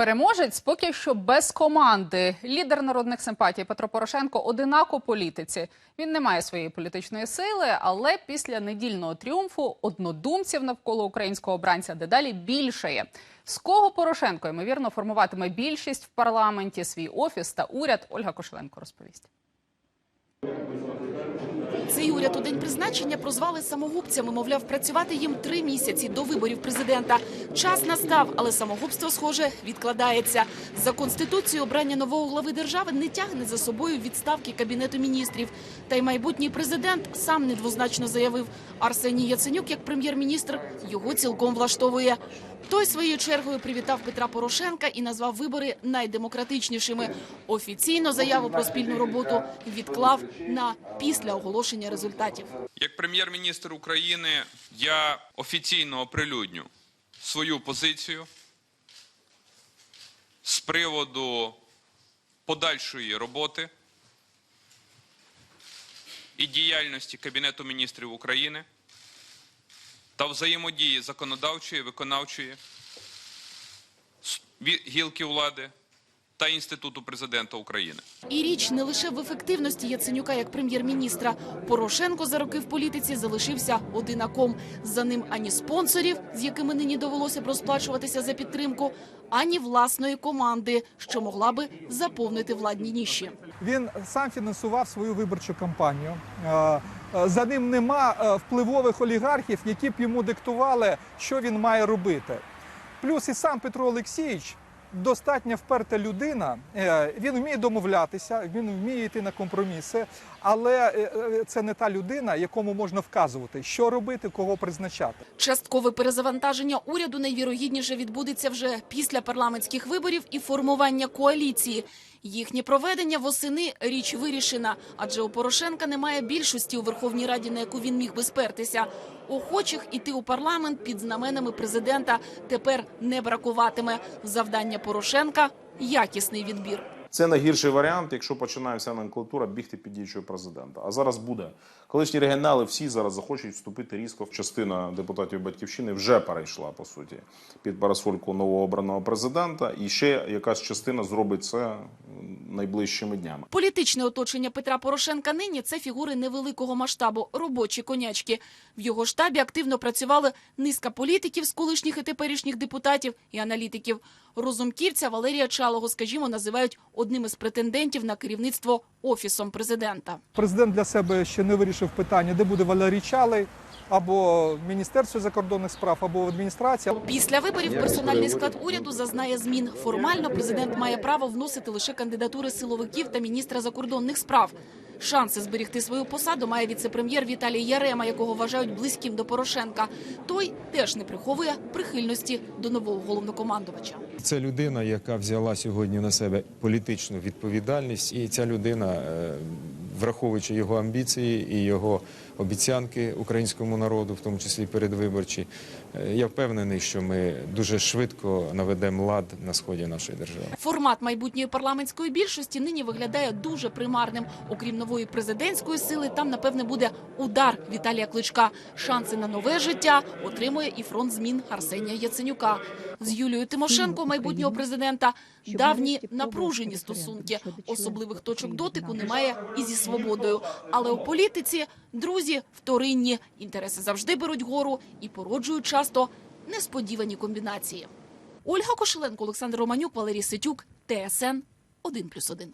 Переможець поки що без команди. Лідер народних симпатій Петро Порошенко одинак у політиці. Він не має своєї політичної сили, але після недільного тріумфу однодумців навколо українського обранця дедалі більшає. З кого Порошенко ймовірно формуватиме більшість в парламенті, свій офіс та уряд. Ольга Кошеленко розповість. Цей уряд у день призначення прозвали самогубцями. Мовляв, працювати їм три місяці до виборів президента. Час настав, але самогубство, схоже, відкладається. За конституцією обрання нового глави держави не тягне за собою відставки кабінету міністрів. Та й майбутній президент сам недвозначно заявив, Арсеній Яценюк, як прем'єр-міністр, його цілком влаштовує. Той своєю чергою привітав Петра Порошенка і назвав вибори найдемократичнішими. Офіційно заяву про спільну роботу відклав на після оголошення результатів. Як прем'єр-міністр України я офіційно оприлюдню свою позицію з приводу подальшої роботи і діяльності Кабінету міністрів України та взаємодії законодавчої, виконавчої гілки влади та Інституту президента України. І річ не лише в ефективності Яценюка як прем'єр-міністра. Порошенко за роки в політиці залишився одинаком. За ним ані спонсорів, з якими нині довелося б розплачуватися за підтримку, ані власної команди, що могла би заповнити владні ніші. Він сам фінансував свою виборчу кампанію. Е, е, За ним нема е, впливових олігархів, які б йому диктували, що він має робити. Плюс і сам Петро Олексійович достатньо вперта людина. Е, Він вміє домовлятися, він вміє йти на компроміси, але е, е, це не та людина, якому можна вказувати, що робити, кого призначати. Часткове перезавантаження уряду найвірогідніше відбудеться вже після парламентських виборів і формування коаліції. Їхнє проведення восени річ вирішена, адже у Порошенка немає більшості у Верховній Раді, на яку він міг би спертися. Охочих іти у парламент під знаменами президента тепер не бракуватиме. Завдання Порошенка якісний відбір. Це найгірший варіант, якщо починає вся номенклатура бігти під діючого президента. А зараз буде. Колишні регіонали всі зараз захочуть вступити різко. Частина депутатів батьківщини вже перейшла по суті під парасольку новообраного президента, і ще якась частина зробить це найближчими днями. Політичне оточення Петра Порошенка нині це фігури невеликого масштабу, робочі конячки. В його штабі активно працювали низка політиків з колишніх і теперішніх депутатів і аналітиків. Розумківця Валерія Чалого, скажімо, називають одним із претендентів на керівництво офісом президента. Президент для себе ще не вирішив питання, де буде Валерій Чалий, або в Міністерстві закордонних справ, або в адміністрації. Після виборів персональний склад уряду зазнає змін. Формально президент має право вносити лише кандидатури силовиків та міністра закордонних справ. Шанси зберігти свою посаду має віце-прем'єр Віталій Ярема, якого вважають близьким до Порошенка. Той теж не приховує прихильності до нового головнокомандувача. Це людина, яка взяла сьогодні на себе політичну відповідальність, і ця людина, е, враховуючи його амбіції і його обіцянки українському народу, в тому числі передвиборчі, е, я впевнений, що ми дуже швидко наведемо лад на сході нашої держави. Формат майбутньої парламентської більшості нині виглядає дуже примарним. Окрім нової президентської сили, там напевне буде удар Віталія Кличка. Шанси на нове життя отримує і фронт змін Арсенія Яценюка. З Юлією Тимошенко, майбутнього президента, давні напружені стосунки. Особливих точок дотику немає і зі свободою. Але у політиці друзі вторинні. Інтереси завжди беруть гору і породжують часто несподівані комбінації. Ольга Кошеленко, Олександр Романюк, Валерій Ситюк, ТСН 1+,1.